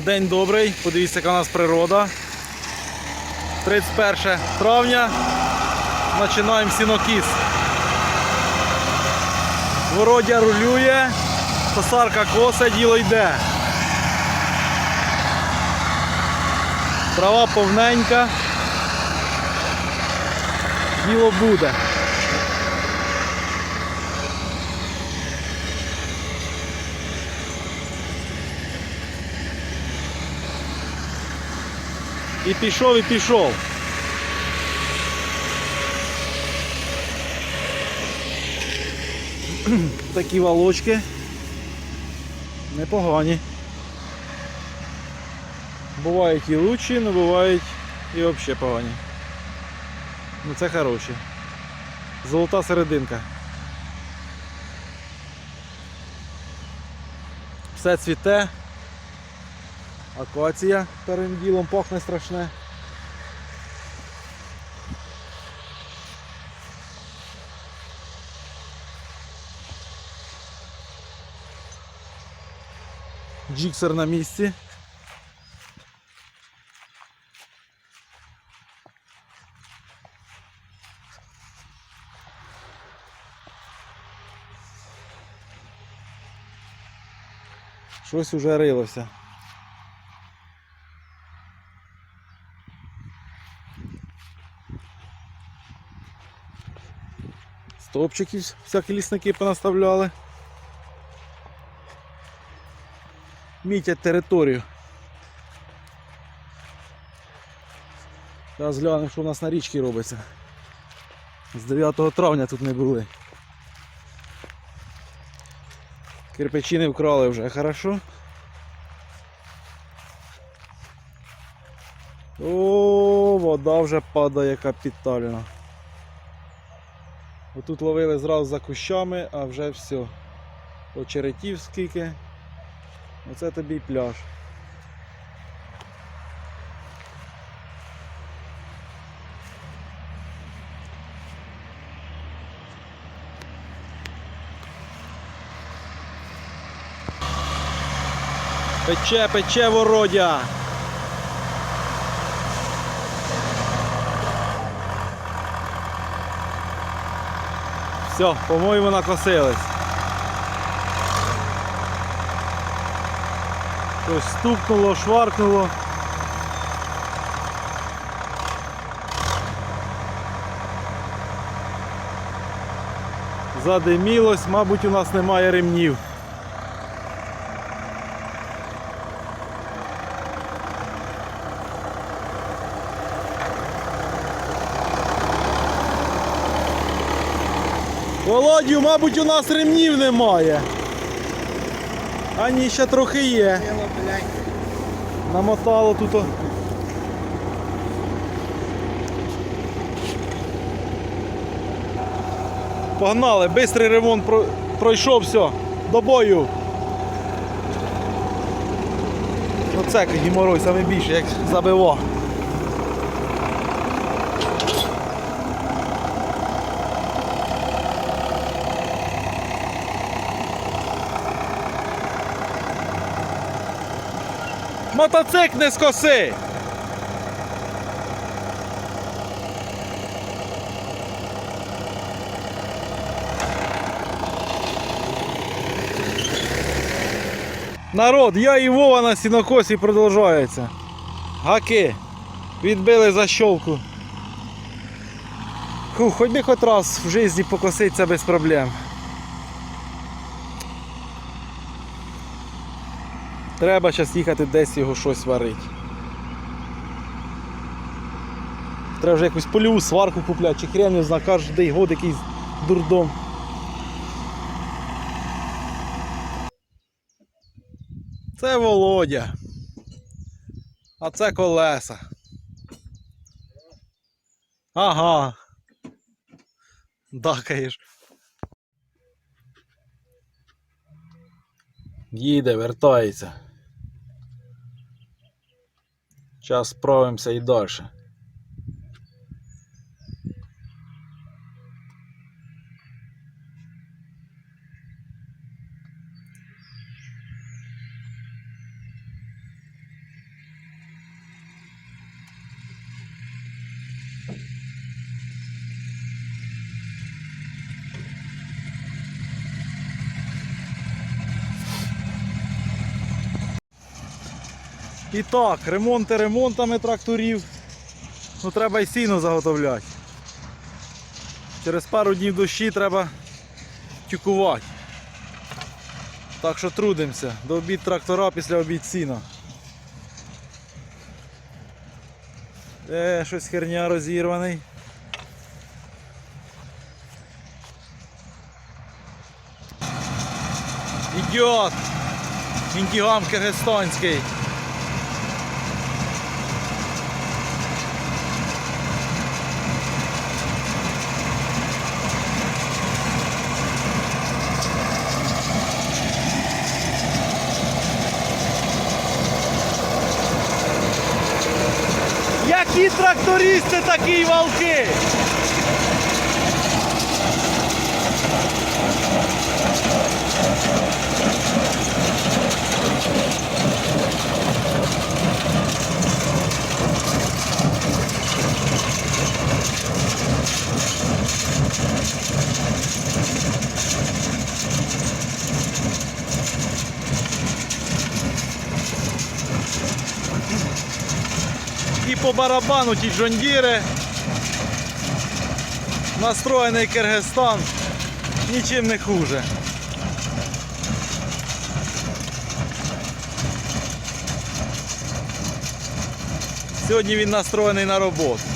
День добрий, подивіться, яка у нас природа. 31 травня. Починаємо сінокіс. Вородя рулює, косарка коса, діло йде. Трава повненька. Діло буде. І пішов, і пішов. Такі волочки. Непогані. Бувають і лучші, але бувають і взагалі погані. Ну це хороші. Золота серединка. Все цвіте. Акація першим ділом пахне страшне. Джіксер на місці. Щось уже рилося. Стовпчиків всякі лісники понаставляли. Мітять територію. Зараз глянемо, що у нас на річці робиться. З 9 травня тут не були. Кирпичі не вкрали вже, хорошо. О, вода вже падає капітально. Отут ловили зразу за кущами, а вже все. Очеретів скільки. Оце тобі й пляж. Пече, пече вородя. Все, по-моєму, накосились. Щось стукнуло, шваркнуло. Задимілось, мабуть, у нас немає ремнів. Володю, мабуть, у нас ремнів немає. А ні, ще трохи є. Намотало тут. Погнали, бистрий ремонт пройшов, все, до бою. Оце геморой саме більше, як забиво. Мотоцикл не скоси! Народ, я і Вова на сінокосі продовжується. Гаки. Відбили защолку. Хоч би хоч раз в житті покоситься без проблем. Треба зараз їхати десь його щось варити. Треба вже якусь польову сварку купляти, чи хрен не знаю, кожен год якийсь дурдом. Це Володя. А це колеса. Ага. Дакаєш. Їде, вертається. Зараз справимося і далі. І так, ремонти ремонтами тракторів. Ну треба й сіно заготовляти. Через пару днів дощі треба тюкувати. Так що трудимося. До обід трактора, після обід сіна. Е, щось херня розірваний. Ідіот! Індігам киргизстанський. Трактористи, такі й по барабану ті джондіри. Настроєний Киргизстан нічим не хуже. Сьогодні він настроєний на роботу.